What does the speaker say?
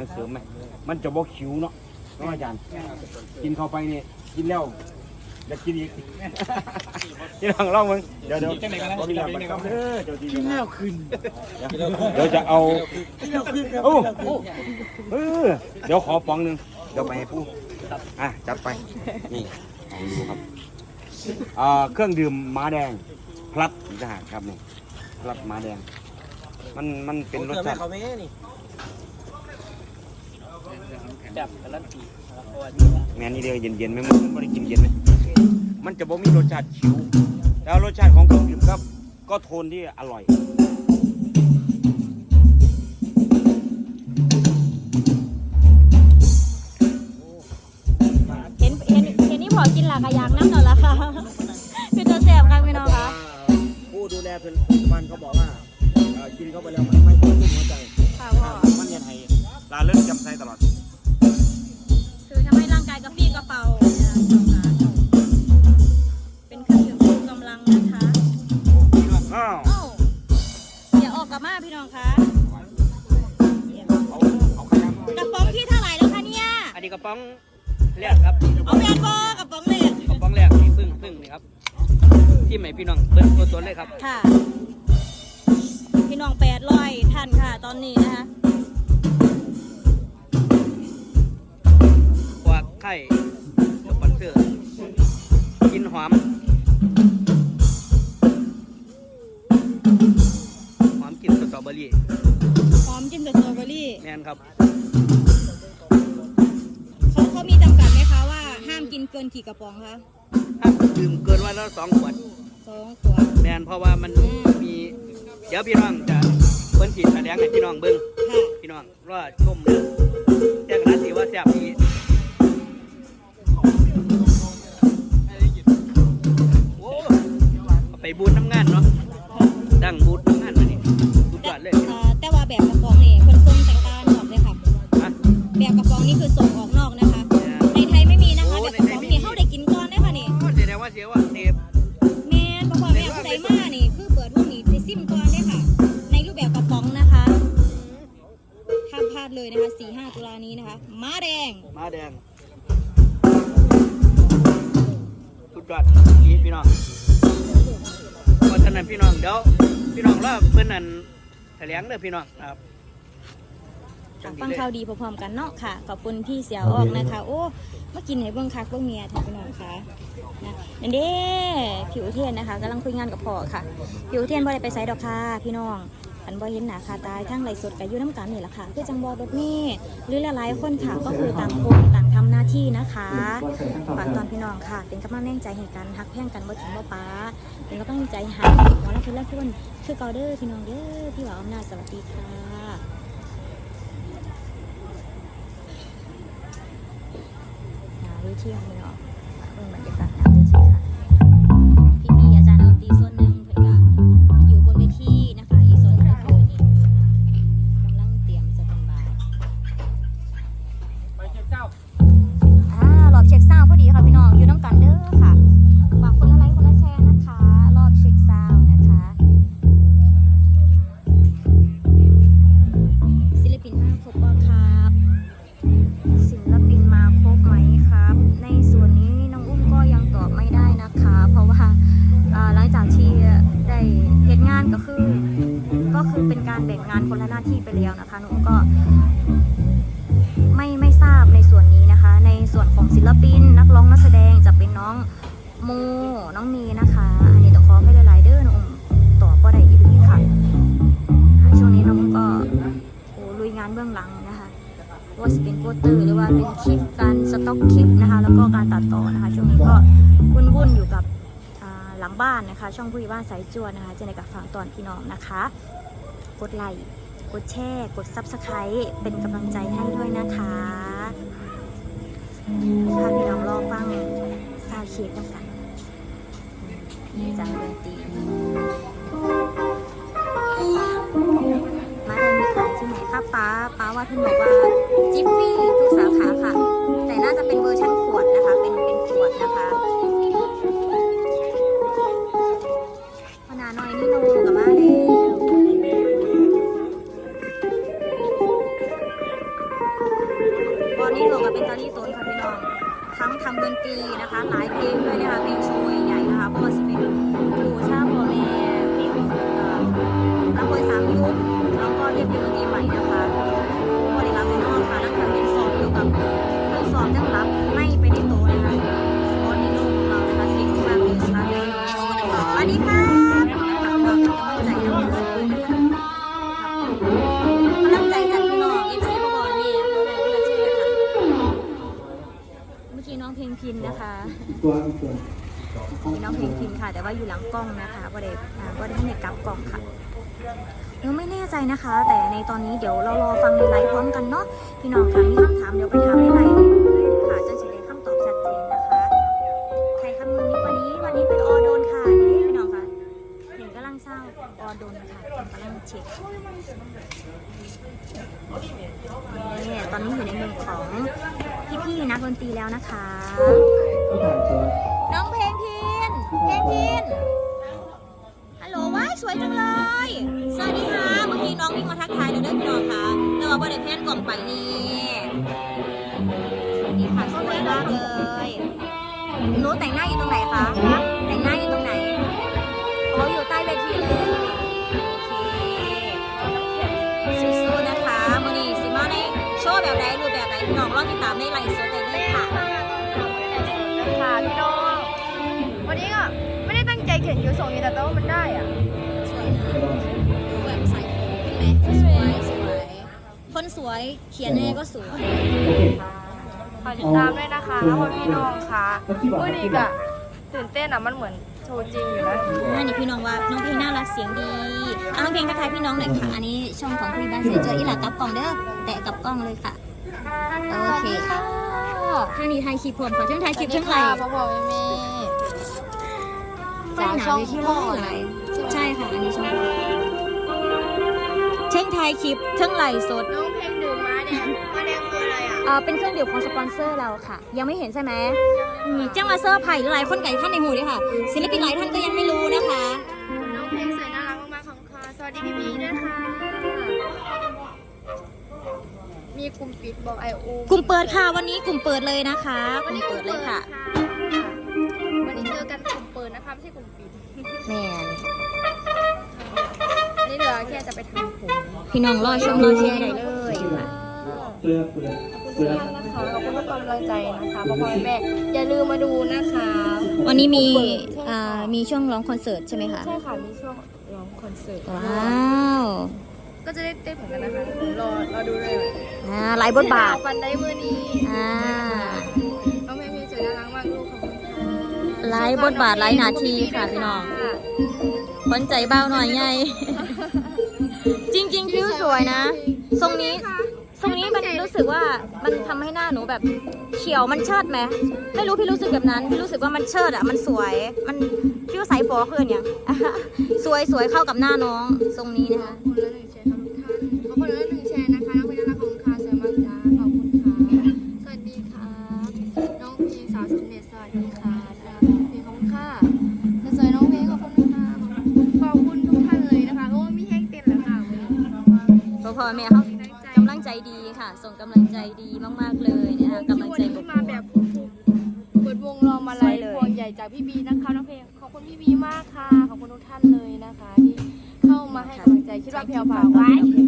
ารเสริมไหมมันจะบ่คิวเนาะเนาะอาจารย์ กินเข้าไปนี่กินแล้วอยากกินอีกพี่น้องลองมึงเดี๋ยวเดี๋ยวจังไหนกันนะกินแล้วมันก็เอเดี๋ยวดีกินแล้วขึ้นเดี๋ยวจะเอาโอ้เออเดี๋ยวขอฟองหนึ่งเดี๋ยวไปให้ผู้อะจัดไปนี่ดูครับอ่าเครื่องดื่มม้าแดงพลัดทหารครับนี่พลัดม้าแดง มันมันเป็นรสชาติเขาไม่นี่ จับกันแล้วตีแล้วก็ว่าแม่นี่เดียวเย็นๆไหมมันไม่ได้กินเย็นไหมมันจะบ่มีรสชาติขิวแล้วรสชาติของเครื่องดื่มครับก็โทนที่อร่อยเห็นเห็นเห็นนี่พอกินหลากระยางน้ำหน่อยละค่ะคือจะแสบค่ะพี่น้องคะผู้ดูแลผลิตภัณฑ์เขาบอกว่าเอ่อกินเข้าไปแล้วมันไม่กระตุ้นหัวใจค่ะพ่อ มันเย็นให้ลาเลิกจำใสตลอด เป็นเครื่องดื่มชูกำลังนะคะอ้าวเอ้าอย่าออกกลับมาพี่น้องคะเอาเอาขยะมากระป๋องที่เท่าไหร่แล้วคะเนี่ย อันนี้กระป๋องแรกครับเอาแมนบอกระป๋องเล็กกระป๋องแรกนี่พึ่งพึ่งนี่ครับ ที่ใหม่พี่น้องเบิ้ลตัวตัวเลยครับ ค่ะ พี่น้องแปดร้อยท่านค่ะตอนนี้นะคะกวากไข่ หอม หอมกลินสตรอเบอรี่พร้อมกินกับสตรอเบอรี่แมนครับ เขาเขามีจำกัดไหมคะว่าห้ามกินเกินกี่กระป๋องคะถ้าดื่มเกินวันละสองขวด สองขวดแมนเพราะว่ามันมี เดี๋ยวพี่น้องจะเพิ่นขีดแสดงให้พี่น้องเบิ่งค่ะพี่น้องรอชมเด้อแต่กระนั้นสิว่าแซ่บดี ระป๋องนี่คือส่งออกนอกนะคะ ในไทยไม่มีนะคะแบบกระป๋องนี่เข้าได้กินก่อนได้ค่ะนี่โอ้แสดงว่าเสียว่าเนบแม่นเพราะว่าแม่ผู้ใดมานี่คือเปิดพวกนี้ไปซิมก่อนได้ค่ะ ในรูปแบบกระป๋องนะคะห้ามพลาดเลยนะคะ4 5ตุลานี้นะคะม้าแดงมาแดงสุดยอดดีพี่น้องเพราะฉะนั้นพี่น้องเดี๋ยวพี่น้องรอเพิ่นนั่นแถลงเด้อพี่น้องครับ จังดีฟังเลยข่าวดีพร้อมๆกันเนาะค่ะ ขอบคุณพี่เสียออกนะคะ โอ้มากินให้เบิ่งคักเบิ่งเมียค่ะพี่น้องค่ะนะนั่นเด้ผิวเทียนนะคะกำลังคุยงานกับพ่อค่ะ ผิวเทียนบ่ได้ไปไสดอกค่ะพี่น้องอันบ่เห็นหน้าค่าตายทั้งไรสดกับอยู่น้ำกันนี่แหละค่ะคือจังบอรถเมล์หรือหลายๆคนค่ะก็คือต่างคนต่างทำหน้าที่นะคะฝากตอนพี่น้องค่ะ เป็นกำลังแรงใจให้กันฮักแพ่งกันบ่ถึงบ่ป้าเป็นกำลังใจให้หมอลำเพิ่นและเพื่อนคือเกาเด้อพี่น้องเด้อพี่หวาอำนาจสวัสดีค่ะ หาวิธีข หน้าที่ไปแล้วนะคะน้องอุ้มก็ไม่ไม่ทราบในส่วนนี้นะคะ ในส่วนของศิลปิน นักร้องนักแสดงจะเป็นน้องโมน้องนีนะคะ อันนี้ต้องขอให้หลายๆเด้อน้องอุ้มตอบก็ได้อีกทีค่ะ ช่วงนี้น้องอุ้มก็โอ้ลุยงานเบื้องหลังนะคะว่าจะเป็นโปสเตอร์หรือว่าเป็นคลิปการสต็อกคลิปนะคะ แล้วก็การตัดต่อนะคะ ช่วงนี้ก็วุ่นๆอยู่กับหลังบ้านนะคะ ช่องผู้ใหญ่บ้านสายจวนนะคะเจนกับฝั่งตอนพี่น้องนะคะ กดไลค์ กดแชร์ กด Subscribe เป็นกำลังใจให้ด้วยนะคะถ้าพี่น้องลอฟังซาวเค้กกันค่ะ ดีค่ะคะเราเป็นกำลังใจให้เพื่อนด้วยนะคะกำลังใจจากพี่น้องเอฟซีบอกว่านี่เพื่อนเพื่อนชื่อค่ะเมื่อกี้น้องเพลงพินนะคะตัวอีกตัวมีน้องเพลงพินค่ะ แต่ว่าอยู่หลังกล้องนะคะว่าได้อ่าว่าได้ให้กลับกล้องค่ะยังไม่แน่ใจนะคะ แต่ในตอนนี้เดี๋ยวเรารอฟังในไลฟ์พร้อมกันเนาะพี่น้องค่ะมีคำถามเดี๋ยวไปถามในไลฟ์ ดนค่ะกำลังเช็คนี่ตอนนี้อยู่ในมือของพี่ๆนักดนตรีแล้วนะคะ น้องเพลงพินเพลงพินฮัลโหลว้ายสวยจังเลย สวัสดีค่ะเมื่อกี้น้องวิ่งมาทักทายเราเด้อพี่น้องค่ะแต่ว่าบ่ได้แพนกล่องไปนี่นี่ค่ะสวยมากเลยหนูแต่งหน้าอยู่ตรงไหนคะแต่งหน้า องรอติดตามในไลฟ์สดได้เลยค่ะค่ะพี่น้อง วันนี้ก็ไม่ได้ตั้งใจเขียนยูส่งนี้แต่ว่ามันได้อะสวยนะดูแบบใส่ผมใช่ไหมสวยสวยคนสวยเขียนยังไงก็สวยโอเคฝากติดตามด้วยนะคะพ่อพี่น้องค่ะวันนี้ก็ตื่นเต้นอะมันเหมือนโชว์จริงอยู่นะอ่านี่พี่น้องว่าน้องเพลงน่ารักเสียงดีอะน้องเพลงทักทายพี่น้องหน่อยค่ะ อันนี้ช่องของพี่บ้านเสียเจออีหลากับกล้องเด้อแตะกับกล้องเลยค่ะ โอเคค่ะท่านี้ถ่ายคลิปพร้อมค่ะทั้งถ่ายคลิปทั้งไลฟ์พ่อพ่อแม่แม่ไปหนาเวทีเลยหลายใช่ค่ะ อันนี้ช่องเช่งถ่ายคลิปทั้งไลฟ์สดน้องเพลงดื่มม้าแดงม้าแดงคืออะไรอะเอ่อเป็นเครื่องดื่มของสปอนเซอร์เราค่ะ ยังไม่เห็นใช่ไหมอืมจ้างมาเซอร์ไผ่หลายคนไก่ท่านในหูด้วยค่ะ ศิลปินหลายท่านก็ มีกลุ่มปิดบอกไอโอกลุ่มเปิดค่ะวันนี้กลุ่มเปิดเลยนะคะกลุ่มเปิดเลยค่ะ วันนี้เจอกันกลุ่มเปิดนะคะไม่ใช่กลุ่มปิดแม่นอันนี้เหลือแค่จะไปทำผมพี่น้องรอชมรอเชียร์ได้เลยค่ะเปลือกเปลือกเปลือกนะคะขอบคุณทุกกำลังใจนะคะพ่อพ่อแม่อย่าลืมมาดูนะคะวันนี้มีอ่ามีช่วงร้องคอนเสิร์ตใช่ไหมคะใช่ค่ะมีช่วงร้องคอนเสิร์ตว้าว ก็จะได้เต้นเหมือนกันนะคะรอรอดูเลย อ่าหลายบทบาท ปันได้มือนี้อ่าน้องเพลงสวยน่ารักมากลูกขอบคุณค่ะหลายบทบาทหลายหนาทีค่ะพี่น้องค่ะขนใจเบาหน่อยไง จริง ๆ คิ้วสวยนะ ทรงนี้ ทรงนี้มันรู้สึกว่ามันทำให้หน้าหนูแบบเขียวมันเชิดไหม ไม่รู้พี่รู้สึกแบบนั้น พี่รู้สึกว่ามันเชิดอะ มันสวย มันคิ้วใสฟอเพื่อนอย่างสวยสวยเข้ากับหน้าน้อง ทรงนี้นะคะ ส่งกำลังใจดีมากๆเลยนะคะกำลังใจบวกมาแบบเปิดวงรอมาลัยพวงใหญ่จากพี่บีนะคะน้องเพลงขอบคุณพี่บีมากค่ะ ขอบคุณทุกท่านเลยนะคะที่เข้ามาให้กำลังใจคิดว่าเพียวผ่าไว้ไว้